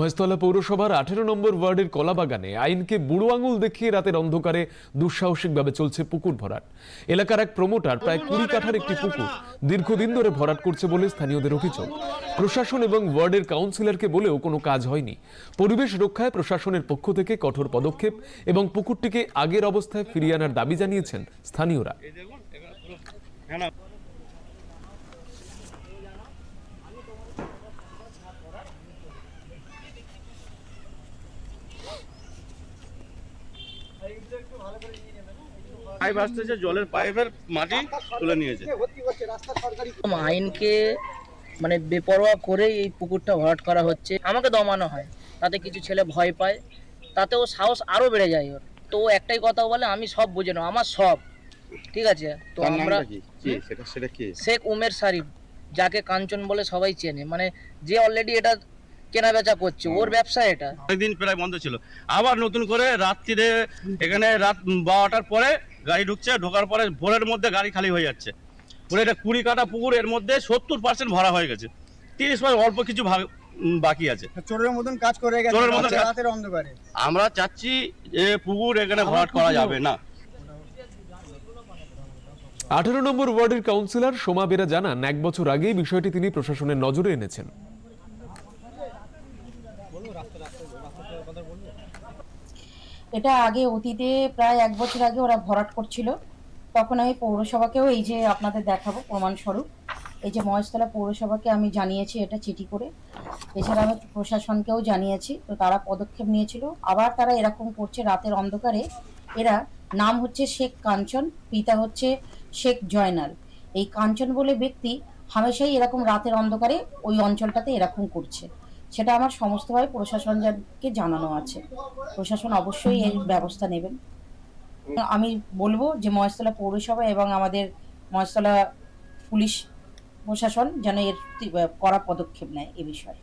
মহেশতলা পৌরসভার আঠেরো নম্বর ওয়ার্ডের কলাবাগানে আইনকে বুড়ো আঙুল দেখিয়ে রাতের অন্ধকারে দুঃসাহসিকভাবে চলছে পুকুর ভরাট। এলাকার এক প্রমোটার প্রায় কুড়ি কাঠার একটি পুকুর দীর্ঘদিন ধরে ভরাট করছে বলে স্থানীয়দের অভিযোগ। প্রশাসন এবং ওয়ার্ডের কাউন্সিলরকে বলেও কোনো কাজ হয়নি। পরিবেশ রক্ষায় প্রশাসনের পক্ষ থেকে কঠোর পদক্ষেপ এবং পুকুরটিকে আগের অবস্থায় ফিরিয়ে আনার দাবি জানিয়েছেন স্থানীয়রা। পাইপ আসতেছে জলের পাইপের মাটি তুলে নিয়েছে আইনকে মানে বেপরোয়া করে এই পুকুরটা ভরাট করা হচ্ছে। আমাকে দমানো হয় তাতে কিছু ছেলে ভয় পায় তাতে ও সাহস আরও বেড়ে যায় ওর। তো ও একটাই কথা বলে আমি সব বুঝে নেব আমার সব। ঠিক আছে? তো আমরা শেখ উমের শারিফ যাকে কাঞ্চন বলে সবাই চেনে। মানে যে অলরেডি এটা কেনা বেচা করছে ওর ব্যবসা এটা। অনেকদিন প্রায় বন্ধ ছিল। আবার নতুন করে রাত্রিরে এখানে রাত বারোটার পরে গাড়ি ঢুকছে ঢোকার পরে ভোরের মধ্যে গাড়ি খালি হয়ে যাচ্ছে। পুরো এটা কুড়ি কাটা পুকুর এর মধ্যে সত্তর পার্সেন্ট ভরা হয়ে গেছে। তিরিশ পার্সেন্ট অল্প কিছু বাকি আছে। চোরের মতন কাজ করে গেছে চোরের মতন রাতের অন্ধকারে। আমরা চাচ্ছি যে পুকুর এখানে ভরাট করা যাবে না। আঠেরো নম্বর ওয়ার্ডের কাউন্সিলর সোমা বেরা জানান এক বছর আগেই বিষয়টি তিনি প্রশাসনের নজরে এনেছেন। এটা আগে অতীতে প্রায় এক বছর আগে ওরা ভরাট করছিল। তখন আমি পৌরসভাকেও এই যে আপনাদের দেখাবো প্রমাণস্বরূপ। এই যে মহেশতলা পৌরসভাকে আমি জানিয়েছি এটা চিঠি করে। এছাড়া আমি প্রশাসনকেও জানিয়েছি, তো তারা পদক্ষেপ নিয়েছিল। আবার তারা এরকম করছে রাতের অন্ধকারে। এরা নাম হচ্ছে শেখ কাঞ্চন, পিতা হচ্ছে শেখ জয়নাল। এই কাঞ্চন বলে ব্যক্তি হামেশাই এরকম রাতের অন্ধকারে ওই অঞ্চলটাতে এরকম করছে। সেটা আমার সমস্তভাবে প্রশাসনকে জানানো আছে। প্রশাসন অবশ্যই এর ব্যবস্থা নেবেন। আমি বলব যে মহেশতলা পৌরসভা এবং আমাদের মহেশতলা পুলিশ প্রশাসন যেন এর করা পদক্ষেপ নেয় এ বিষয়ে।